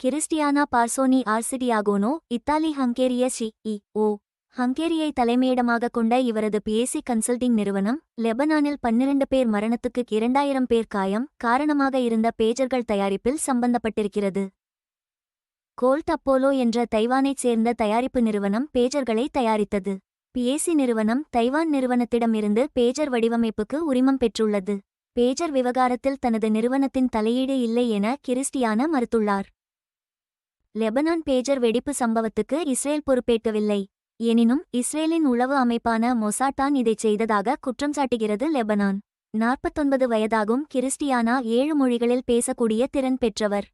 Christiana பார்சோனி Arcidiacono Italy ஹங்கேரிய C E O ஹங்கேரியை தலைமையிடமாக கொண்ட இவரது பிஏசி கன்சல்டிங் நிறுவனம் லெபனானில் பன்னிரண்டு பேர் மரணத்துக்கு இரண்டாயிரம் பேர் காயம் காரணமாக இருந்த பேஜர்கள் தயாரிப்பில் சம்பந்தப்பட்டிருக்கிறது. கோல்ட் அப்போலோ என்ற தைவானைச் சேர்ந்த தயாரிப்பு நிறுவனம் பேஜர்களை தயாரித்தது. பிஏசி நிறுவனம் தைவான் நிறுவனத்திடமிருந்து பேஜர் வடிவமைப்புக்கு உரிமம் பெற்றுள்ளது. பேஜர் விவகாரத்தில் தனது நிறுவனத்தின் தலையீடு இல்லை என கிறிஸ்டியானா மறுத்துள்ளார். லெபனான் பேஜர் வெடிப்பு சம்பவத்துக்கு இஸ்ரேல் பொறுப்பேற்கவில்லை. எனினும் இஸ்ரேலின் உளவு அமைப்பான மொசாட்டான் இதைச் செய்ததாக குற்றம் சாட்டுகிறது லெபனான். நாற்பத்தொன்பது வயதாகும் கிறிஸ்டியானா ஏழு மொழிகளில் பேசக்கூடிய திறன் பெற்றவர்.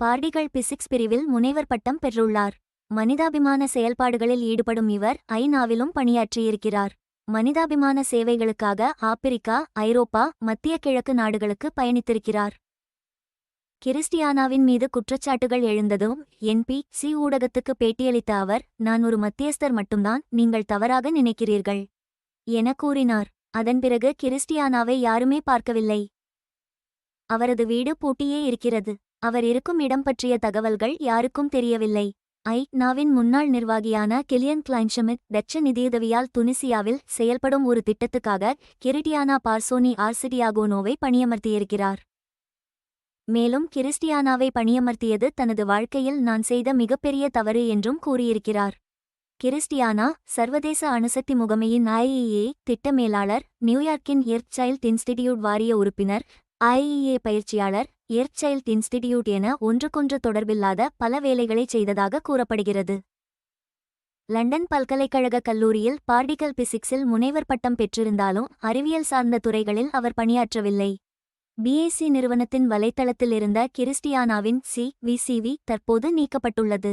பார்டிகள் பிசிக்ஸ் பிரிவில் முனைவர் பட்டம் பெற்றுள்ளார். மனிதாபிமான செயல்பாடுகளில் ஈடுபடும் இவர் ஐநாவிலும் பணியாற்றியிருக்கிறார். மனிதாபிமான சேவைகளுக்காக ஆப்பிரிக்கா ஐரோப்பா மத்திய கிழக்கு நாடுகளுக்கு பயணித்திருக்கிறார். கிறிஸ்டியானாவின் மீது குற்றச்சாட்டுகள் எழுந்ததும் என்பி சி ஊடகத்துக்கு பேட்டியளித்த அவர் நான் ஒரு மத்தியஸ்தர் மட்டும்தான் நீங்கள் தவறாக நினைக்கிறீர்கள் என கூறினார். அதன் பிறகு கிறிஸ்டியானாவை யாருமே பார்க்கவில்லை. அவரது வீடு பூட்டியே இருக்கிறது. அவர் இருக்கும் இடம் பற்றிய தகவல்கள் யாருக்கும் தெரியவில்லை. ஐ. நாவின் முன்னாள் நிர்வாகியான கிலியன் கிளைன்ஷமித் டச்சு நிதியுதவியால் துனிசியாவில் செயல்படும் ஒரு திட்டத்துக்காக கிரிட்டியானா பார்சோனி ஆர்சிடியாகோனோவை பணியமர்த்தியிருக்கிறார். மேலும் கிறிஸ்டியானாவை பணியமர்த்தியது தனது வாழ்க்கையில் நான் செய்த மிகப்பெரிய தவறு என்றும் கூறியிருக்கிறார். கிறிஸ்டியானா சர்வதேச அணுசக்தி முகமையின் ஐஇஏ திட்ட மேலாளர் நியூயார்க்கின் எர்த் சைல்ட் இன்ஸ்டிடியூட் வாரிய உறுப்பினர் ஐஇஏ பயிற்சியாளர் எர்த் சைல்ட் இன்ஸ்டிடியூட் என ஒன்றுக்கொன்று தொடர்பில்லாத பல வேலைகளை செய்ததாக கூறப்படுகிறது. லண்டன் பல்கலைக்கழக கல்லூரியில் பார்டிகல் பிசிக்ஸில் முனைவர் பட்டம் பெற்றிருந்தாலும் அறிவியல் சார்ந்த துறைகளில் அவர் பணியாற்றவில்லை. பிஏசி நிறுவனத்தின் வலைத்தளத்தில் இருந்த கிறிஸ்டியானாவின் சி விசிவி தற்போது நீக்கப்பட்டுள்ளது.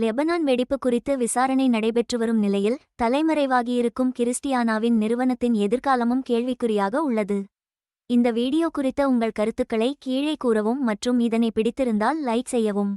லெபனான் வெடிப்பு குறித்து விசாரணை நடைபெற்று வரும் நிலையில் தலைமறைவாகியிருக்கும் கிறிஸ்டியானாவின் நிறுவனத்தின் எதிர்காலமும் கேள்விக்குறியாக உள்ளது. இந்த வீடியோ குறித்த உங்கள் கருத்துக்களை கீழே கூறவும் மற்றும் இதனை பிடித்திருந்தால் லைக் செய்யவும்.